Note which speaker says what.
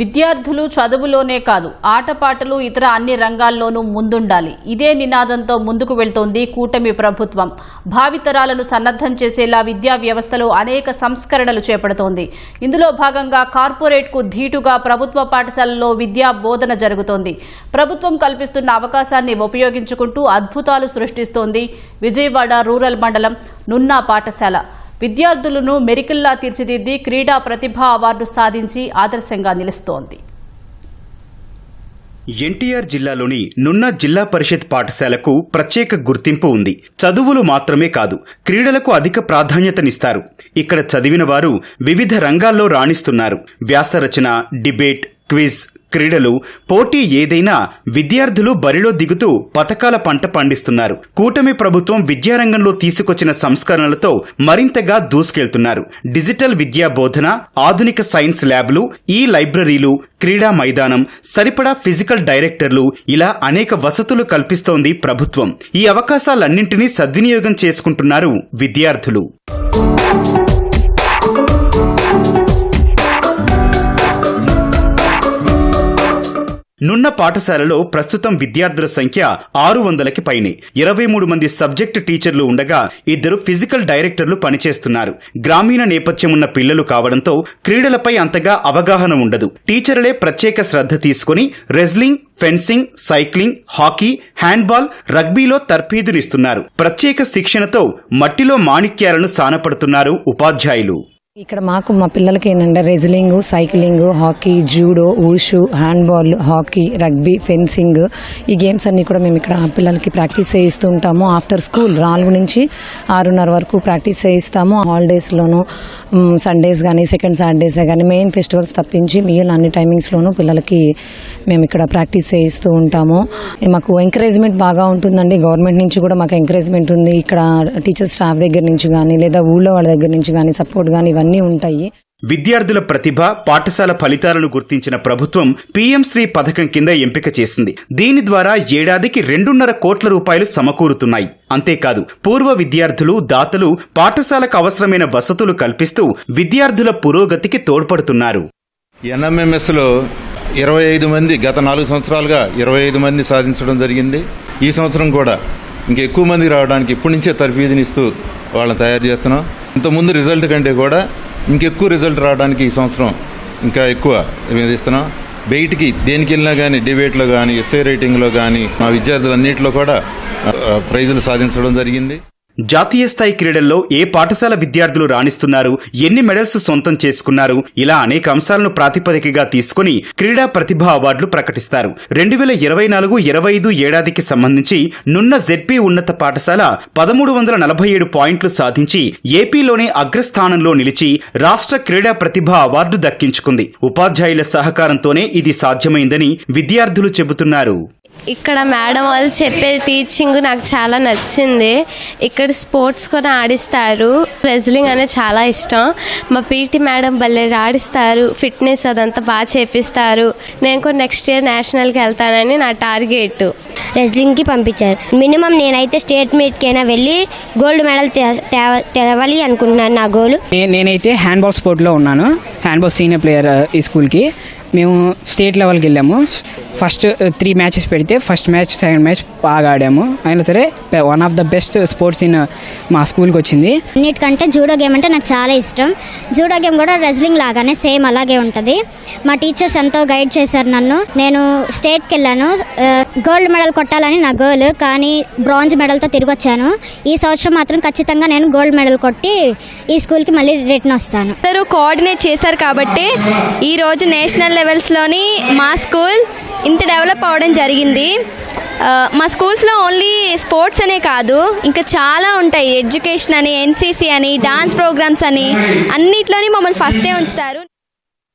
Speaker 1: విద్యార్థులు చదువులోనే కాదు ఆటపాటలు ఇతర అన్ని రంగాల్లోనూ ముందుండాలి. ఇదే నినాదంతో ముందుకు వెళ్తోంది కూటమి ప్రభుత్వం. భావితరాలను సన్నద్దం చేసేలా విద్యా వ్యవస్థలో అనేక సంస్కరణలు చేపడుతోంది. ఇందులో భాగంగా కార్పొరేట్కు ధీటుగా ప్రభుత్వ పాఠశాలల్లో విద్యా బోధన జరుగుతోంది. ప్రభుత్వం కల్పిస్తున్న అవకాశాన్ని ఉపయోగించుకుంటూ అద్భుతాలు సృష్టిస్తోంది విజయవాడ రూరల్ మండలం నున్నా పాఠశాల. విద్యార్థులను మెరికల్లా తీర్చిదిద్ది క్రీడా ప్రతిభా అవార్డు సాధించి ఆదర్శంగా నిలుస్తోంది.
Speaker 2: ఎన్టీఆర్ జిల్లాలోని నున్న జిల్లా పరిషత్ పాఠశాలకు ప్రత్యేక గుర్తింపు ఉంది. చదువులు మాత్రమే కాదు క్రీడలకు అధిక ప్రాధాన్యతనిస్తారు. ఇక్కడ చదివిన వారు వివిధ రంగాల్లో రాణిస్తున్నారు. వ్యాసరచన డిబేట్ క్విజ్ క్రీడలు పోటీ ఏదైనా విద్యార్థులు బరిలో దిగుతూ పథకాల పంట పండిస్తున్నారు. కూటమి ప్రభుత్వం విద్యారంగంలో తీసుకొచ్చిన సంస్కరణలతో మరింతగా దూసుకెళ్తున్నారు. డిజిటల్ విద్యా బోధన ఆధునిక సైన్స్ ల్యాబ్లు ఈ లైబ్రరీలు క్రీడా మైదానం సరిపడా ఫిజికల్ డైరెక్టర్లు ఇలా అనేక వసతులు కల్పిస్తోంది ప్రభుత్వం. ఈ అవకాశాలన్నింటినీ సద్వినియోగం చేసుకుంటున్నారు విద్యార్థులు. నున్న పాఠశాలలో ప్రస్తుతం విద్యార్థుల సంఖ్య ఆరు వందలకి పైనే. ఇరవై మూడు మంది సబ్జెక్ట్ టీచర్లు ఉండగా ఇద్దరు ఫిజికల్ డైరెక్టర్లు పనిచేస్తున్నారు. గ్రామీణ నేపథ్యం ఉన్న పిల్లలు కావడంతో క్రీడలపై అంతగా అవగాహన ఉండదు. టీచర్లే ప్రత్యేక శ్రద్ధ తీసుకుని wrestling fencing cycling hockey handball రగ్బీలో తర్ఫీదునిస్తున్నారు. ప్రత్యేక శిక్షణతో మట్టిలో మాణిక్యాలను సానపడుతున్నారు ఉపాధ్యాయులు.
Speaker 3: ఇక్కడ మాకు మా పిల్లలకి ఏంటంటే wrestling cycling hockey judo wushu handball hockey rugby fencing ఈ గేమ్స్ అన్ని కూడా మేము ఇక్కడ పిల్లలకి ప్రాక్టీస్ చేయిస్తూ ఉంటాము. ఆఫ్టర్ స్కూల్ నాలుగు నుంచి ఆరున్నర వరకు ప్రాక్టీస్ చేయిస్తాము. హాలిడేస్లోను సండేస్ కానీ సెకండ్ సాటర్డేస్ కానీ మెయిన్ ఫెస్టివల్స్ తప్పించి మిగిలిన అన్ని టైమింగ్స్లోనూ పిల్లలకి మేము ఇక్కడ ప్రాక్టీస్ చేయిస్తూ ఉంటాము. మాకు ఎంకరేజ్మెంట్ బాగా ఉంటుందండి. గవర్నమెంట్ నుంచి కూడా మాకు ఎంకరేజ్మెంట్ ఉంది. ఇక్కడ టీచర్ స్టాఫ్ దగ్గర నుంచి కానీ లేదా ఊళ్ళో వాళ్ళ దగ్గర నుంచి కానీ సపోర్ట్ కానీ ఇవన్నీ ఉంటాయి.
Speaker 2: విద్యార్థుల ప్రతిభ పాఠశాల ఫలితాలను గుర్తించిన ప్రభుత్వం పీఎం శ్రీ పథకం కింద ఎంపిక చేసింది. దీని ద్వారా ఏడాదికి రెండున్నర కోట్ల రూపాయలు సమకూరుతున్నాయి. అంతేకాదు పూర్వ విద్యార్థులు దాతలు పాఠశాలకు అవసరమైన వసతులు కల్పిస్తూ విద్యార్థుల పురోగతికి తోడ్పడుతున్నారు.
Speaker 4: ఎన్ఎంఎంఎస్లో ఇరవై ఐదు మంది గత నాలుగు సంవత్సరాలుగా ఇరవై ఐదు మంది సాధించడం జరిగింది. ఈ సంవత్సరం కూడా ఇంకా ఎక్కువ మంది రావడానికి ఇప్పటి నుంచే తర్ఫీదునిస్తూ వాళ్ళని తయారు చేస్తున్నాం. ఇంతకుముందు రిజల్ట్ కంటే కూడా ఇంకెక్కువ రిజల్ట్ రావడానికి ఈ సంవత్సరం ఇంకా ఎక్కువ మీద ఇస్తున్నాం బయటికి దేనికి వెళ్ళినా కానీ డిబేట్లో కానీ ఎస్ఏ రైటింగ్లో కానీ మా విద్యార్థులన్నింటిలో కూడా ప్రైజులు సాధించడం జరిగింది.
Speaker 2: జాతీయ స్థాయి క్రీడల్లో ఏ పాఠశాల విద్యార్థులు రాణిస్తున్నారు ఎన్ని మెడల్స్ సొంతం చేసుకున్నారు ఇలా అనేక అంశాలను ప్రాతిపదికగా తీసుకుని క్రీడా ప్రతిభ అవార్డులు ప్రకటిస్తారు. రెండు వేల ఇరవై నాలుగు ఇరవై ఐదు ఏడాదికి సంబంధించి నున్న జెడ్పీ ఉన్నత పాఠశాల పదమూడు వందల నలభై ఏడు పాయింట్లు సాధించి ఏపీలోనే అగ్రస్థానంలో నిలిచి రాష్ట్ర క్రీడా ప్రతిభ అవార్డు దక్కించుకుంది. ఉపాధ్యాయుల సహకారంతోనే ఇది సాధ్యమైందని విద్యార్థులు చెబుతున్నారు.
Speaker 5: ఇక్కడ మేడం వాళ్ళు చెప్పే టీచింగ్ నాకు చాలా నచ్చింది. ఇక్కడ స్పోర్ట్స్ కూడా ఆడిస్తారు. రెజ్లింగ్ అనేది చాలా ఇష్టం. మా పీటీ మేడం భలే ఆడిస్తారు. ఫిట్నెస్ అదంతా బాగా చేపిస్తారు. నేను కూడా నెక్స్ట్ ఇయర్ నేషనల్కి వెళ్తానని నా టార్గెట్
Speaker 6: రెజ్లింగ్కి పంపించారు. మినిమం నేనైతే స్టేట్ మీట్కైనా వెళ్ళి గోల్డ్ మెడల్ తేవాలి అనుకుంటున్నాను నా గోల్
Speaker 7: నేనైతే హ్యాండ్బాల్ స్పోర్ట్లో ఉన్నాను. హ్యాండ్బాల్ సీనియర్ ప్లేయర్ ఈ స్కూల్కి మేము స్టేట్ లెవెల్కి వెళ్ళాము. ఫస్ట్ త్రీ మ్యాచెస్ పెడితే ఫస్ట్ మ్యాచ్ సెకండ్ మ్యాచ్ బాగా ఆడాము. అయినా సరే one of the best sports in మా స్కూల్కి వచ్చింది.
Speaker 6: అన్నిటికంటే జూడో గేమ్ అంటే నాకు చాలా ఇష్టం. జూడో గేమ్ కూడా రెజ్లింగ్ లాగానే సేమ్ అలాగే ఉంటుంది. మా టీచర్స్ ఎంతో గైడ్ చేశారు నన్ను. నేను స్టేట్కి వెళ్ళాను. గోల్డ్ మెడల్ కొట్టాలని నా గోల్ కానీ బ్రాంజ్ మెడల్తో తిరిగి వచ్చాను. ఈ సంవత్సరం మాత్రం ఖచ్చితంగా నేను గోల్డ్ మెడల్ కొట్టి ఈ స్కూల్కి మళ్ళీ రిటర్న్ వస్తాను.
Speaker 8: అందరూ కోఆర్డినేట్ చేశారు కాబట్టి ఈరోజు నేషనల్ లెవెల్స్లోని మా స్కూల్ ఇంత డెవలప్ అవ్వడం జరిగింది. మా స్కూల్స్లో ఓన్లీ స్పోర్ట్స్ అనే కాదు ఇంకా చాలా ఉంటాయి. ఎడ్యుకేషన్ అని ఎన్సీసీ అని డాన్స్ ప్రోగ్రామ్స్ అని అన్నిట్లోని మమ్మల్ని ఫస్టే ఉంచుతారు.